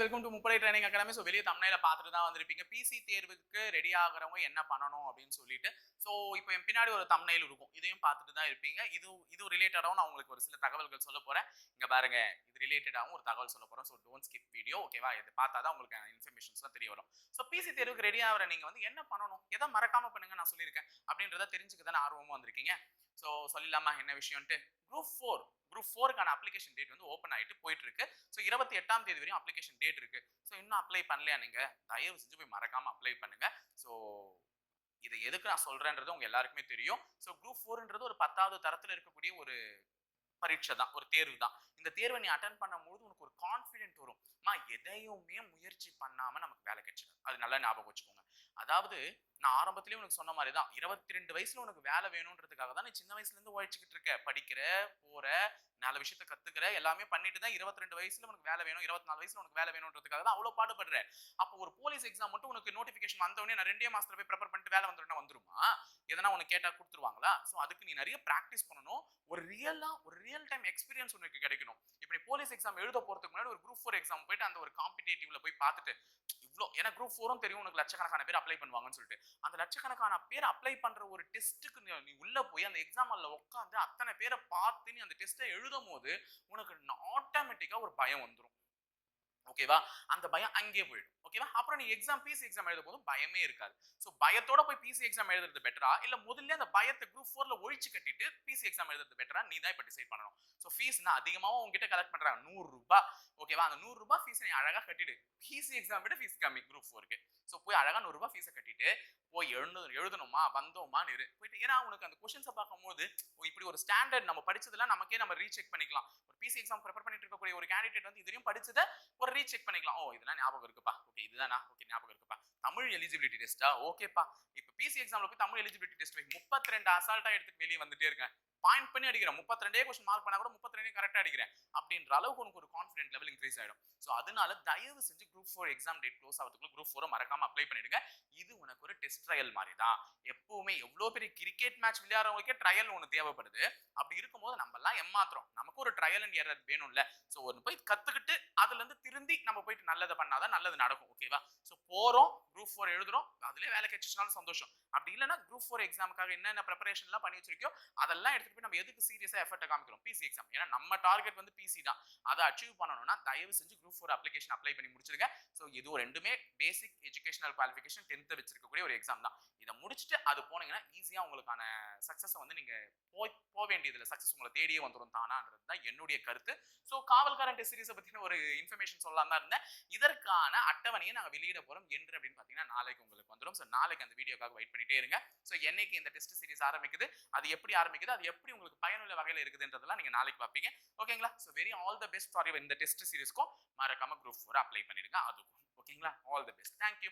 Learning academy so வெளியே தமிழில் பார்த்துட்டு தான் வந்திருப்பீங்க. பிசி தேர்வுக்கு ரெடி ஆகிறவங்க என்ன பண்ணணும் அப்படின்னு சொல்லிட்டு. ஸோ இப்போ என் பின்னாடி ஒரு தமிழில் இருக்கும். இதையும் பார்த்துட்டு தான் இருப்பீங்க. இது இது ரிலேட்டடாகவும் நான் உங்களுக்கு ஒரு சில தகவல்கள் சொல்ல போகிறேன் இங்கே பாருங்க. இது ரிலேட்டடாகவும் ஒரு தகவல் சொல்ல போகிறேன் ஸோ டோன்ட் ஸ்கிப் வீடியோ ஓகேவா இது பார்த்தா தான் உங்களுக்கு இன்ஃபர்மேஷன்ஸ்லாம் தெரிய வரும். ஸோ பிசி தேர்வுக்கு ரெடி ஆகிற நீங்கள் வந்து என்ன பண்ணணும்? எதை மறக்காமல் பண்ணுங்க நான் சொல்லியிருக்கேன். அப்படின்றத தெரிஞ்சுக்க தானே ஆர்வமாக வந்திருக்கீங்க. ஸோ சொல்லிடலாமா என்ன விஷயம்ட்டு குரூப் ஃபோர் குரூப் ஃபோருக்கான அப்ளிகேஷன் டேட் வந்து ஓப்பன் ஆகிட்டு போயிட்டு இருக்கு ஸோ இருபத்தி எட்டாம் தேதி வரையும் அப்ளிகேஷன் டேட் இருக்கு. ஸோ இன்னும் அப்ளை பண்ணலையா நீங்க? தயவு செஞ்சு போய் மறக்காம அப்ளை பண்ணுங்க. ஸோ இதை எதுக்கு நான் சொல்றேன்றது உங்க எல்லாருக்குமே தெரியும். ஸோ குரூப் ஃபோர்ன்றது ஒரு பத்தாவது தரத்தில் இருக்கக்கூடிய ஒரு பரீட்சை தான் ஒரு தேர்வு தான். இந்த தேர்வை நீ அட்டன் பண்ணும்போது உனக்கு ஒரு கான்ஃபிடென்ட் வரும். மா எதையுமே முயற்சி பண்ணாம நமக்கு வேலை கிடைச்சிடும் அது நல்லா ஞாபகம் வச்சுக்கோங்க. அதாவது நான் ஆரம்பத்திலேயே உனக்கு சொன்ன மாதிரி தான் இருபத்தி ரெண்டு வயசுல உனக்கு வேலை வேணுன்றதுக்காக தான் நீ சின்ன வயசுல இருந்து உழைச்சிக்கிட்டு இருக்க. படிக்கிற போற நல்ல விஷயத்த கத்துக்கிற எல்லாமே பண்ணிட்டு தான் இருபத்தி ரெண்டு வயசுல உனக்கு வேலை வேணும் இருபத்தி நாலு வயசுல உனக்கு வேலை வேணுன்றதுக்காக தான் அவ்வளவு பாடுபடுற. அப்போ ஒரு போலீஸ் எக்ஸாம் மட்டும் உனக்கு நோட்டிபிகேஷன் வந்தவொடனே நான் ரெண்டே மாசத்துல போய் ப்ரிப்பேர் பண்ணிட்டு வேலை வந்துடுனா வந்துருமா? எதனா உனக்கு கேட்டா கொடுத்துருவாங்களா? ஸோ அதுக்கு நீ நிறைய ப்ராக்டிஸ் பண்ணணும். ஒரு ரியலா ஒரு ரியல் டைம் எக்ஸ்பீரியன்ஸ் உனக்கு கிடைக்கணும். இப்போ நீ போலீஸ் எக்ஸாம் எழுத போறதுக்கு முன்னாடி ஒரு குரூப் ஃபோர் எக்ஸாம் போயிட்டு அந்த ஒரு காம்படிட்டிவ்ல போய் பார்த்துட்டு இவ்வளோ ஏன்னா குரூப் ஃபோரும் தெரியும் உனக்கு லட்சக்கணக்கான பேர் அப்ளை பண்ணுவாங்கன்னு சொல்லிட்டு. அந்த லட்சக்கணக்கான பேர் அப்ளை பண்ணுற ஒரு டெஸ்ட்டுக்கு நீ உள்ளே போய் அந்த எக்ஸாம் அதில் உட்காந்து அத்தனை பேரை பார்த்து நீ அந்த டெஸ்ட்டை எழுதும் போது உனக்கு ஆட்டோமேட்டிக்காக ஒரு பயம் வந்துடும் ஓகேவா அந்த பயம் அங்கேயே போயிடும். ஓகேவா அப்புறம் நீ எக்ஸாம் பிசி எக்ஸாம் எழுத போதும் பயமே இருக்காது. ஸோ பயத்தோட போய் பிசி எக்ஸாம் எழுதுறது பெட்டரா இல்ல முதல்ல அந்த பயத்தை குரூப் ஃபோர்ல ஒழிச்சு கட்டிட்டு பிசி எக்ஸாம் எழுதுறது பெட்டரா நீ தான் இப்போ டிசைட் பண்ணணும். ஸோ ஃபீஸ் நான் அதிகமாக உங்ககிட்ட கலெக்ட் பண்றேன். நூறு ரூபாய் ஓகேவா அந்த நூறு ரூபாய் ஃபீஸ் நீ அழகா கட்டிடு. பிசி எக்ஸாம் விட ஃபீஸ் கம்மி குரூப் ஃபோருக்கு ஸோ போய் அழகா நூறு ரூபாய் ஃபீஸை கட்டிட்டு போய் எழுந்து எழுதணுமா? வந்தோமான்னு இரு. போயிட்டு ஏன்னா உனக்கு அந்த கொஷின்ஸை பார்க்கும்போது ஓ, இப்படி ஒரு ஸ்டாண்டர்ட் நம்ம படிச்சதெல்லாம் நமக்கே நம்ம ரீசெக் பண்ணிக்கலாம். ஒரு பிசி எக்ஸாம் ப்ரிப்பேர் பண்ணிட்டு இருக்கக்கூடிய ஒரு கேண்டிடேட் வந்து இதுலயும் படிச்சதை ஒரு ரீசெக் பண்ணிக்கலாம். ஓ இதெல்லாம் ஞாபகம் இருக்குப்பா. ஓகே இதுதானா? ஓகே ஞாபகம் இருக்குப்பா. தமிழ் எலிஜிபிலிட்டி டெஸ்ட்டா ஓகேப்பா. இப்போ பிசி எக்ஸாம்ல போய் தமிழ் எலிஜிபிலிட்டி டெஸ்ட் முப்பத்தி ரெண்டு அசால்ட்டா எடுத்துட்டு வெளியே வந்துட்டே இருக்கேன். பாயிண்ட் பண்ணி அடிக்கிறேன். முப்பத்தி ரெண்டே கொஸ்டின் மார்க் பண்ணா கூட முப்பத்தி ரெண்டே கரெக்டாக அடிக்கிறேன். அப்படின்ற அளவுக்கு உனக்கு ஒரு கான்ஃபிடென்ட் லெவல் இன்க்ரீஸ் ஆகிடும் ஸோ அதனால தயவு செஞ்சு group four exam date close ஆகிறதுக்குள்ள group ஃபோரை மறக்காம அப்ளை பண்ணிடுங்க. இது டெஸ்ட் ட்ரையல் மாதிரி தான் எப்பவுமே எவ்வளோ பெரிய கிரிக்கெட் மேட்ச் விளையாடுறவங்களுக்கே ட்ரையல் ஒன்று தேவைப்படுது. அப்படி இருக்கும்போது நம்ம எல்லாம் ஏமாத்துறோம். நமக்கு ஒரு ட்ரையல் அண்ட் எரர் வேணும்ல. ஸோ ஒன்று போய் கத்துக்கிட்டு அதுல இருந்து திருந்தி நம்ம போயிட்டு நல்லதை பண்ணாதான் நல்லது நடக்கும். ஓகேவா ஸோ போறோம். குரூப் ஃபோர் எழுதுறோம். அதுலேயே வேலை கிடைச்சினாலும் சந்தோஷம். அப்படி இல்லைன்னா குரூப் ஃபோர் எக்ஸாமுக்காக என்னென்ன ப்ரிப்பரேஷன்லாம் பண்ணி வச்சிருக்கோ அதெல்லாம் எடுத்துகிட்டு போய் நம்ம எதுக்கு சீரியஸாக எஃபர்ட்டை காமிக்கிறோம்? பிசி எக்ஸாம் ஏன்னா நம்ம டார்கெட் வந்து பிசி தான். அதை அச்சீவ் பண்ணணும்னா தயவு செஞ்சு குரூப் ஃபோர் அப்ளிகேஷன் அப்ளை பண்ணி முடிச்சிருங்க ஸோ இது ரெண்டுமே பேசிக் எஜுகேஷனல் குவாலிஃபிகேஷன் டென்த்து வச்சிருக்கக்கூடிய ஒரு எக்ஸாம் தான். இதை முடிச்சுட்டு அது போனீங்கன்னா ஈஸியாக உங்களுக்கான சக்ஸஸை வந்து நீங்கள் போய் போக வேண்டியதில்லை. சக்ஸஸ் உங்களை தேடியே வந்துடும் தானான்றது தான் என்னுடைய கருத்து. ஸோ காவல்காரன் டெஸ்ட் சீரிஸை பற்றின ஒரு இன்ஃபர்மேஷன் சொல்லலாம் தான் இருந்தேன். இதற்கான அட்டவணையை நாங்கள் வெளியிட போகிறோம் என்று அப்படின்னு பார்த்தீங்கன்னா நாளைக்கு உங்களுக்கு வந்து வந்துடும். ஸோ நாளைக்கு அந்த வீடியோக்காக வெயிட் பண்ணிட்டே இருங்க. ஸோ என்னைக்கு இந்த டெஸ்ட் சீரிஸ் ஆரம்பிக்குது அது எப்படி ஆரம்பிக்குது அது எப்படி உங்களுக்கு பயனுள்ள வகையில் இருக்குதுன்றதெல்லாம் நீங்கள் நாளைக்கு பார்ப்பீங்க. ஓகேங்களா so very all the best for இந்த டெஸ்ட் சீரிஸ்க்கும் மறக்காம குரூப் ஃபோர் அப்ளை பண்ணிடுங்க. அதுக்கும். ஓகேங்களா ஆல் த பெஸ்ட் தேங்க்யூ